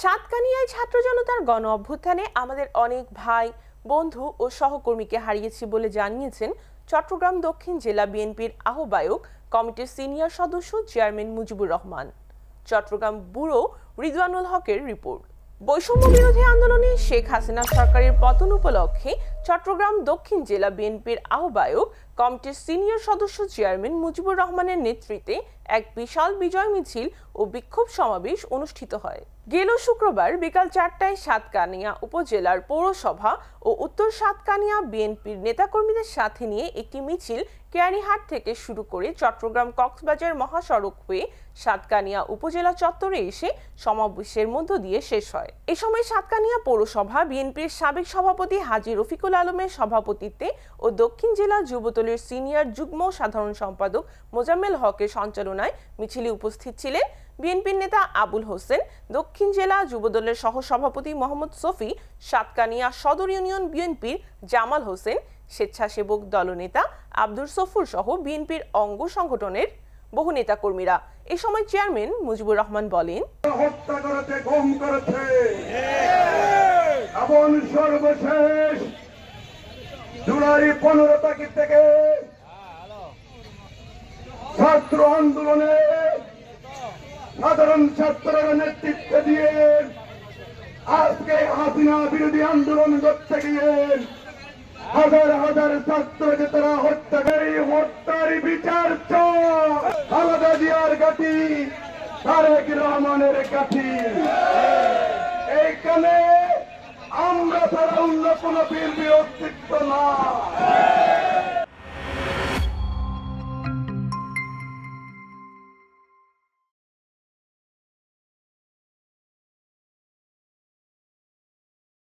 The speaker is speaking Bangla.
সাতকানিয়ায় ছাত্র জনতার গণ অভ্যুত্থানে আমাদের অনেক ভাই, বন্ধু ও সহকর্মীকে হারিয়েছি বলে জানিয়েছেন চট্টগ্রাম দক্ষিণ জেলা বিএনপির আহ্বায়ক কমিটির সিনিয়র সদস্য চেয়ারম্যান মুজিবুর রহমান। চট্টগ্রাম ব্যুরো রিদওয়ানুল হকের রিপোর্ট। বৈষম্য বিরোধী আন্দোলনে শেখ হাসিনা সরকারের পতন উপলক্ষে চট্টগ্রাম দক্ষিণ জেলা বিএনপির আহ্বায়ক কমিটির সিনিয়র সদস্য চেয়ারম্যান মুজিবুর রহমানের নেতৃত্বে এক বিশাল বিজয় মিছিল ও বিক্ষোভ সমাবেশ অনুষ্ঠিত হয়। গেল শুক্রবার বিকাল চারটায় সাতকানিয়া উপজেলার পৌরসভা ও উত্তর সাতকানিয়া বিএনপির নেতাকর্মীদের সাথে নিয়ে একটি মিছিল কেয়ারিহাট থেকে শুরু করে চট্টগ্রাম কক্সবাজার মহাসড়ক হয়ে সাতকানিয়া উপজেলা চত্বরে এসে সমাবেশের মধ্য দিয়ে শেষ হয়। এ সময় সাতকানিয়া পৌরসভা বিএনপির সাবেক সভাপতি হাজী রফিকুল আলমের সভাপতিত্বে ও দক্ষিণ জেলা যুবদলের সিনিয়র যুগ্ম সাধারণ সম্পাদক মোজাম্মেল হকের সঞ্চালনায় মিছিলে উপস্থিত ছিলেন বিএনপির নেতা আবুল হোসেন, দক্ষিণ জেলা যুবদলের সহসভাপতি মোহাম্মদ সফি, সাতকানিয়া সদর ইউনিয়ন বিএনপির জামাল হোসেন, স্বেচ্ছাসেবক দলনেতা আব্দুর সফুর সহ বিএনপির অঙ্গ সংগঠনের বহু নেতাকর্মীরা। এ সময় চেয়ারম্যান মুজিবুর রহমান বলেন, হত্যা করেছে, গম করেছে। সর্বশেষ জুলাই পনেরো তারিখ থেকে ছাত্র আন্দোলনে সাধারণ ছাত্ররা নেতৃত্ব দিয়ে আজকে হাসিনা বিরোধী আন্দোলন করতে গিয়ে হাজার হাজার ছাত্রকে তারা হত্যা করে এই হত্যার বিচার। খালেদা জিয়ার গাঠি তারেক রহমানের কাঠি এইখানে ছাড়া অন্য কোন বীর অস্তিত্ব না